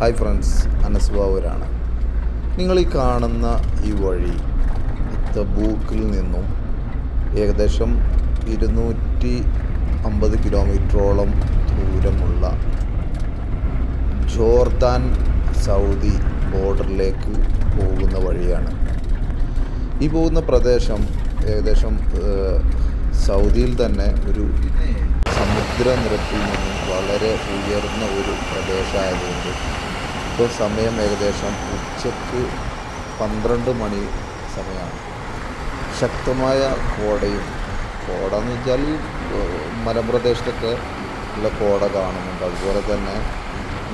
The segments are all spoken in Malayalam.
ഹായ് ഫ്രണ്ട്സ് അനസ് ബാബുരാണ് നിങ്ങൾ ഈ കാണുന്ന ഈ വഴി തബൂക്കിൽ നിന്നും ഏകദേശം ഇരുന്നൂറ്റി അമ്പത് കിലോമീറ്ററോളം ദൂരമുള്ള ജോർദാൻ സൗദി ബോർഡറിലേക്ക് പോകുന്ന വഴിയാണ്. ഈ പോകുന്ന പ്രദേശം ഏകദേശം സൗദിയിൽ തന്നെ ഒരു സമുദ്രനിരപ്പിൽ നിന്നും വളരെ ഉയർന്ന ഒരു പ്രദേശമായതുകൊണ്ട് ഇപ്പോൾ സമയം ഏകദേശം ഉച്ചയ്ക്ക് പന്ത്രണ്ട് മണി സമയമാണ്. ശക്തമായ കോടയും കോട എന്ന് വെച്ചാൽ മലപ്രദേശത്തൊക്കെ ഉള്ള കോട കാണുന്നുണ്ട്. അതുപോലെ തന്നെ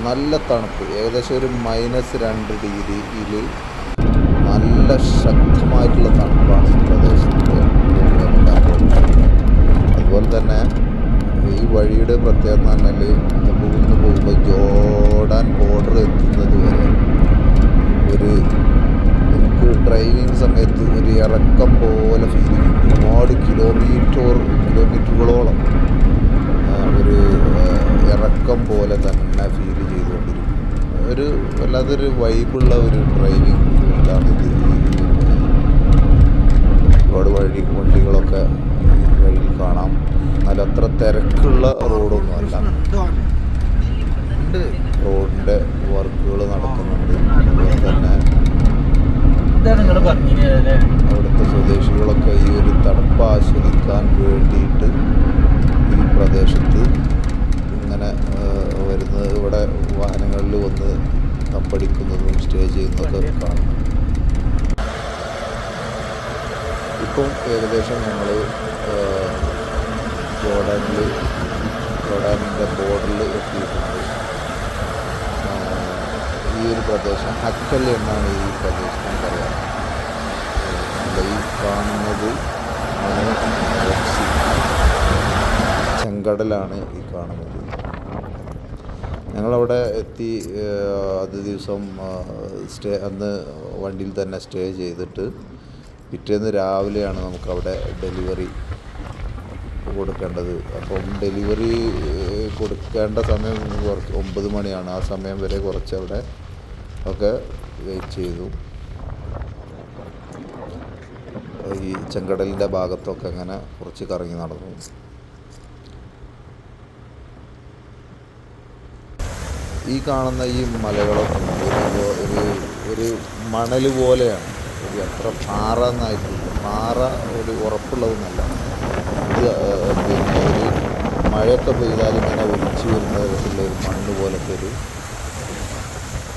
നല്ല തണുപ്പ് ഏകദേശം ഒരു മൈനസ് രണ്ട് ഡിഗ്രിയിൽ നല്ല ശക്തമായിട്ടുള്ള തണുപ്പാണ് ഈ പ്രദേശത്ത് അതുപോലെ തന്നെ ഈ വഴിയുടെ പ്രത്യേകത എന്ന് പറഞ്ഞാൽ പോകുന്ന പോകുമ്പോൾ ജോർഡാൻ ബോർഡർ എത്തുന്നത് വരെ ഒരു എനിക്ക് ഡ്രൈവിങ് സമയത്ത് ഒരു ഇറക്കം പോലെ ഫീൽ ചെയ്യും. ഒരുപാട് കിലോമീറ്റർ കിലോമീറ്ററുകളോളം ഒരു ഇറക്കം പോലെ തന്നെ ഫീൽ ചെയ്തുകൊണ്ടിരിക്കും. ഒരു വല്ലാത്തൊരു വൈബുള്ള ഒരു ഡ്രൈവിംഗ് ഇതാണ് ഇത്. ഒരുപാട് വഴി വണ്ടികളൊക്കെ വഴിയിൽ കാണാം. എന്നാൽ അത്ര തിരക്കുള്ള റോഡൊന്നുമല്ല റോഡിന്റെ വർക്കുകൾ നടക്കുന്നുണ്ട് അതുപോലെ തന്നെ ഇതാണ് നിങ്ങൾ പറഞ്ഞില്ലേ അവിടുത്തെ സ്വദേശികളൊക്കെ ഈ ഒരു തണുപ്പ് ആസ്വദിക്കാൻ വേണ്ടിയിട്ട് ഈ പ്രദേശത്ത് ഇങ്ങനെ വരുന്നത്. ഇവിടെ വാഹനങ്ങളിൽ വന്ന് തമ്പടിക്കുന്നതും സ്റ്റേ ചെയ്യുന്നതൊക്കെ കാണുന്നു ഇപ്പം ഏകദേശം ഞങ്ങൾ ജോർഡാനിൽ ജോർഡാനിന്റെ ബോർഡറിൽ എത്തിയിട്ടുണ്ട്. ഈ ഒരു പ്രദേശം ഹക്കൽ എന്നാണ് ഈ പറയാം ഈ കാണുന്നത്. ചെങ്കടലാണ് ഈ കാണുന്നത്. ഞങ്ങളവിടെ എത്തി അത് ദിവസം സ്റ്റേ അന്ന് വണ്ടിയിൽ തന്നെ സ്റ്റേ ചെയ്തിട്ട് പിറ്റേന്ന് രാവിലെയാണ് നമുക്കവിടെ ഡെലിവറി കൊടുക്കേണ്ടത്. അപ്പം ഡെലിവറി കൊടുക്കേണ്ട സമയം കുറച്ച് ഒമ്പത് മണിയാണ്. ആ സമയം വരെ കുറച്ചവിടെ ഒക്കെ വെയിറ്റ് ചെയ്തു. ഈ ചെങ്കടലിന്റെ ഭാഗത്തൊക്കെ അങ്ങനെ കുറച്ച് കറങ്ങി നടന്നു. ഈ കാണുന്ന ഈ മലകളൊക്കെ ഒരു ഒരു മണൽ പോലെയാണ്. ഒരു അത്ര പാറ എന്നായിട്ടില്ല പാറ ഒരു ഉറപ്പുള്ളതൊന്നല്ല. ഇത് പിന്നെ ഒരു മഴയൊക്കെ പെയ്താൽ ഇങ്ങനെ ഒലിച്ചു വരുന്ന തരത്തിലുള്ള ഒരു മണ്ണ് പോലത്തെ ഒരു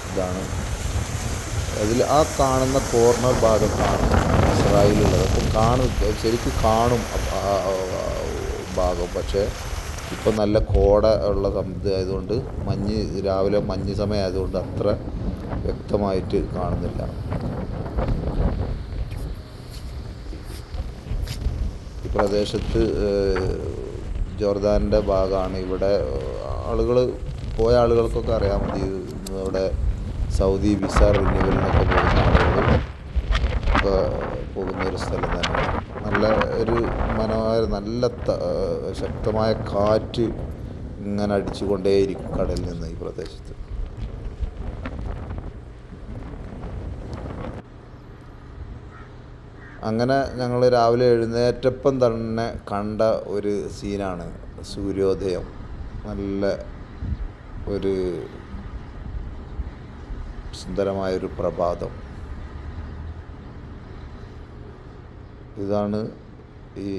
ഇതാണ്. അതിൽ ആ കാണുന്ന കോർണർ ഭാഗത്താണ് ഇസ്രായേലുള്ളത് അപ്പം കാണും ശരിക്കും കാണും ഭാഗം. പക്ഷേ ഇപ്പം നല്ല കോട ഉള്ള ഇതായതുകൊണ്ട് മഞ്ഞ് രാവിലെ മഞ്ഞ് സമയം ആയതുകൊണ്ട് അത്ര വ്യക്തമായിട്ട് കാണുന്നില്ല. ഈ പ്രദേശത്ത് ജോർദാന്റെ ഭാഗമാണ്. ഇവിടെ ആളുകൾ പോയ ആളുകൾക്കൊക്കെ അറിയാൻ മതി ഇവിടെ സൗദി വിസ റിന്യൂവലിനൊക്കെ പോകുന്ന ആളുകൾ ഒക്കെ പോകുന്ന ഒരു സ്ഥലം തന്നെയാണ്. നല്ല ഒരു മനോഹര നല്ല ശക്തമായ കാറ്റ് ഇങ്ങനെ അടിച്ചുകൊണ്ടേയിരിക്കും കടലിൽ നിന്ന് ഈ പ്രദേശത്ത്. അങ്ങനെ ഞങ്ങൾ രാവിലെ എഴുന്നേറ്റപ്പം തന്നെ കണ്ട ഒരു സീനാണ് സൂര്യോദയം. നല്ല ഒരു സുന്ദരമായൊരു പ്രഭാതം. ഇതാണ് ഈ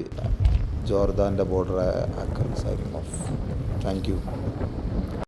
ജോർദാന്റെ ബോർഡർ ഓഫ് താങ്ക് യു